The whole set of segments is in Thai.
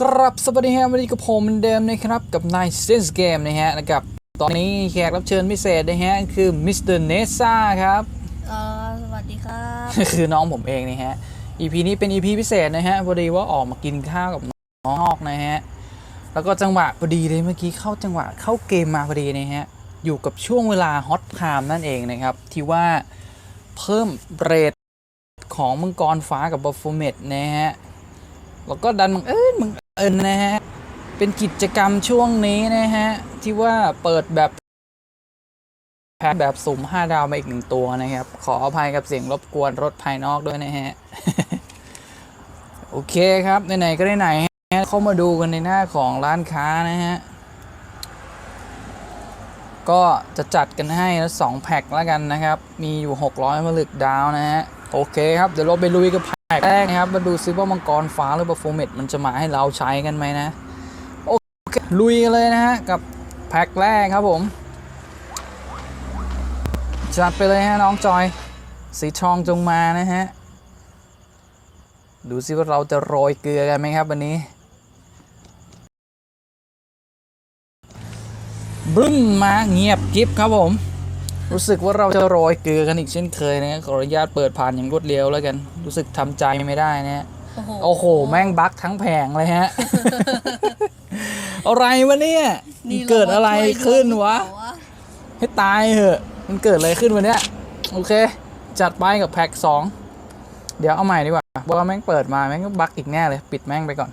ครับสวัสดีครับวันนี้กับผมเหมือนเดิมนะครับกับนายเซนส์เกมนะฮะนะครับตอนนี้แขกรับเชิญพิเศษนะฮะคือมิสเตอร์เนซ่าครับเออสวัสดีครับคือน้องผมเองนะฮะ EP นี้เป็น EP พิเศษนะฮะพอดีว่าออกมากินข้าวกับน้องนอกนะฮะแล้วก็จังหวะพอดีเลยเมื่อกี้เข้าจังหวะเข้าเกมมาพอดีนะฮะอยู่กับช่วงเวลาฮอตไทม์นั่นเองนะครับที่ว่าเพิ่มเรทของมังกรฟ้ากับบอฟโฟเมตนะฮะแล้วก็ดันมังเอิญมังเอิญนะฮะ เป็นกิจกรรมช่วงนี้นะฮะ ที่ว่าเปิดแบบแพ็คแบบสุ่ม5ดาวมาอีกหนึ่งตัวนะครับ ขออภัยกับเสียงรบกวนรถภายนอกด้วยนะฮะ โอเคครับไหนๆก็ได้ไหนฮะเข้ามาดูกันในหน้าของร้านค้านะฮะ ก็จะจัดกันให้แล้วสองแพ็คแล้วกันนะครับ มีอยู่ 600ผลึกดาวนะฮะ โอเคครับ เดี๋ยวเราไปลุยกับ แพ็คแรกนะครับ มาดูซิว่ามังกรฟ้าหรือเปอร์โฟเมตมันจะมาให้เราใช้กันไหมนะ โอเค ลุยกันเลยนะฮะ กับแพ็คแรกครับผม จัดไปเลยฮะน้องจอย สีทองจงมานะฮะ ดูซิว่าเราจะโรยเกลือกันไหมครับวันนี้บึ้มมาเงียบกิฟครับผม รู้สึกว่าเราจะโรยเกลือกันอีกเช่นเคยนะขออนุญาตเปิดผ่านอย่างรวดเร็วแล้วกัน รู้สึกทำใจไม่ได้นะฮะโอ้โหโอ้โห แม่งบั๊กทั้งแผงเลยฮะ อะไรวะเนี่ยมันเกิดอะไรขึ้นวะ ให้ตายเหอะ มันเกิดอะไรขึ้นวันเนี้ยโอเค จัดไปกับแพ็คสองเดี๋ยวเอาใหม่ดีกว่าเพราะว่าแม่งเปิดมาแม่งก็บั๊กอีกแน่เลย ปิดแม่งไปก่อน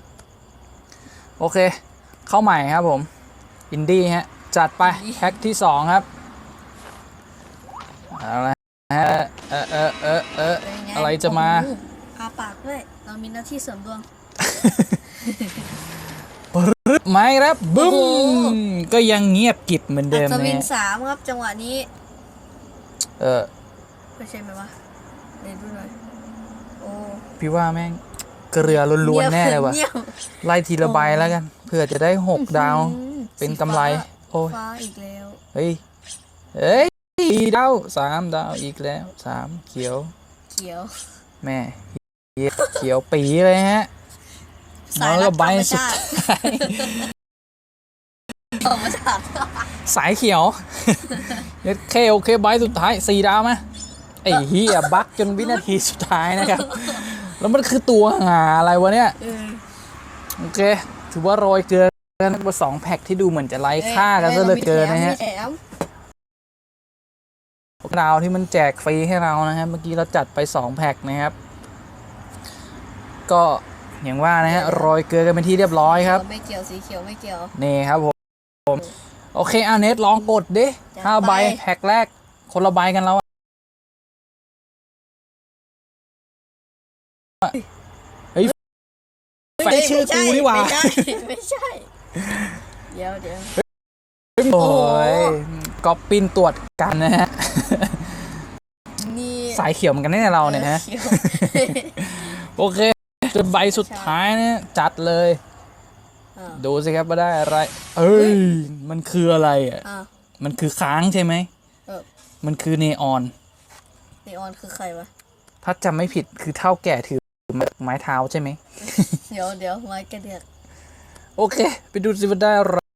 โอเค เข้าใหม่ครับผม อินดี้ฮะ จัดไปแพ็คที่สองครับ เอาละฮะเออเออเออเออเป็นงอะไรจะมาโอ้โหอาปากด้วย เรามีหน้าที่เสริมดวงรึบไหมครับบึ้โอ้มโหก็ยังเงียบกริบเหมือนอัเดิมศวินะนฮะสามครับจังหวะนี้ เออไม่ใช่ไหมวะเดี๋ยวดูหน่อยโอ้พี่ว่าแม่งเกลือล้วนๆแน่เลยว่ะงีบไล่ทีละใบแล้วกันเผื่อจะได้หกดาวอืมเป็นสีกำไรฟ้าโอ้ยฟ้าอีกแล้วเฮ้ยเฮ้ย สี่ดาวสามดาวอีกแล้วสามเขียว เขียวแม่เขียวเขียวปีเลยฮะสายแล้รัวบใบธรรมสุดชาติท้ายธรรมชาติสายเขียวเน็ตเคโอเคใบสุดท้ายสี่ดาวไหมไอ้เฮียบักจนวินาทีสุดท้ายนะครับ แล้วมันคือตัวหาอะไรวะเนี่ยเออโอเค ถือว่าโรยเกลือกันมาสองแพ็คที่ดูเหมือนจะไร้ค่ากันซะเหลือเกินนะฮะ มีแถมดาวที่มันแจกฟรีให้เรานะฮะเมื่อกี้เราจัดไป 2 แพ็คนะครับ ก็อย่างว่านะฮะโรยเกลือกันเป็นที่เรียบร้อยครับ ไม่เกี่ยวสีเขียวไม่เกี่ยวนี่ครับผมโอเคอาเนตลองกดดิจัดห้าไปใบแพ็คแรกคนละใบกันแล้วอะเฮ้ยแฟนชื่อกูนี่หว่าไม่ใช่ ไม่ใช่ เดี๋ยวเดี๋ยวโอ้ย ก๊อปปิ้นตรวจกันนะฮะ นี่สายเขียวเหมือนกันแน่เราเนี่ยฮะขียวโอเคจนใบสุดท้ายเนี่ยจัดเลยอ่าดูสิครับว่าได้อะไร เอ้ย มันคืออะไรอะอ่ามันคือค้างใช่ไหมเออมันคือเนออนนีออนคือใครวะ ถ้าจำไม่ผิดคือเท่าแก่ถือไม้เท้าใช่ไหม เดี๋ยวเดี๋ยวไม้กระเดือกโอเค ไปดูสิว่าได้อะไร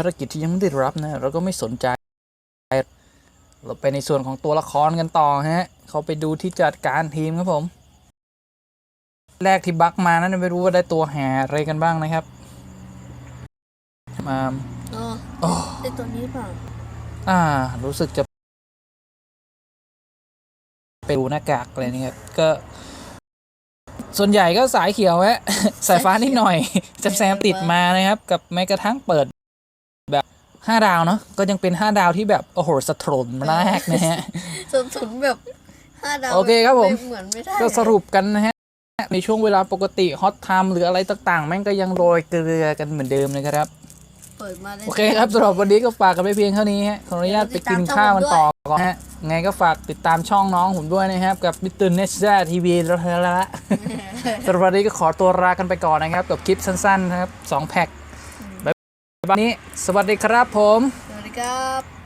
ภารกิจที่ยังไม่ได้รับนะเราก็ไม่สนใจ เราไปในส่วนของตัวละครกันต่อฮะ เขาไปดูที่จัดการทีมครับผม แรกที่บักมานั้นไม่รู้ว่าได้ตัวแห่อะไรกันบ้างนะครับมาอ๋อโอ้ไอตัวนี้เปล่าอ่า รู้สึกจะไปดูหน้ากากอะไรนี่ครับ ก็ ส่วนใหญ่ก็สายเขียวฮะสายฟ้านิดหน่อยแซมๆติดมานะครับ กับแม้กระทั่งเปิดแบบ ห้าดาวเนาะก็ยังเป็นห้าดาวที่แบบโอ้โหสะทนมากนะฮะสนสนแบบห้าดาวโอเคครับผมไเหมือนไม่ได้ก็สรุปกันนะฮะ ในช่วงเวลาปกติฮอตไทม์หรืออะไรต่างๆ แม่งก็ยังโรยเกลือกันเหมือนเดิมนะครับ เปิดมาได้โอเคครับสำหรับวันนี้ก็ฝากกันไปเพียงเท่านี้ฮะขออนุญาตไปกินข้าวกันต่อก่อนฮะไงก็ฝากติดตามช่องน้องผมด้วยนะครับ กับมิสเตอร์เนสซ่าทีวีแล้วละสำหรับวันนี้ก็ขอตัวลากันไปก่อนนะครับ กับคลิปสั้นๆนะครับสองแพ็คบ๊ายบาย วันนี้ สวัสดีครับผม สวัสดีครับ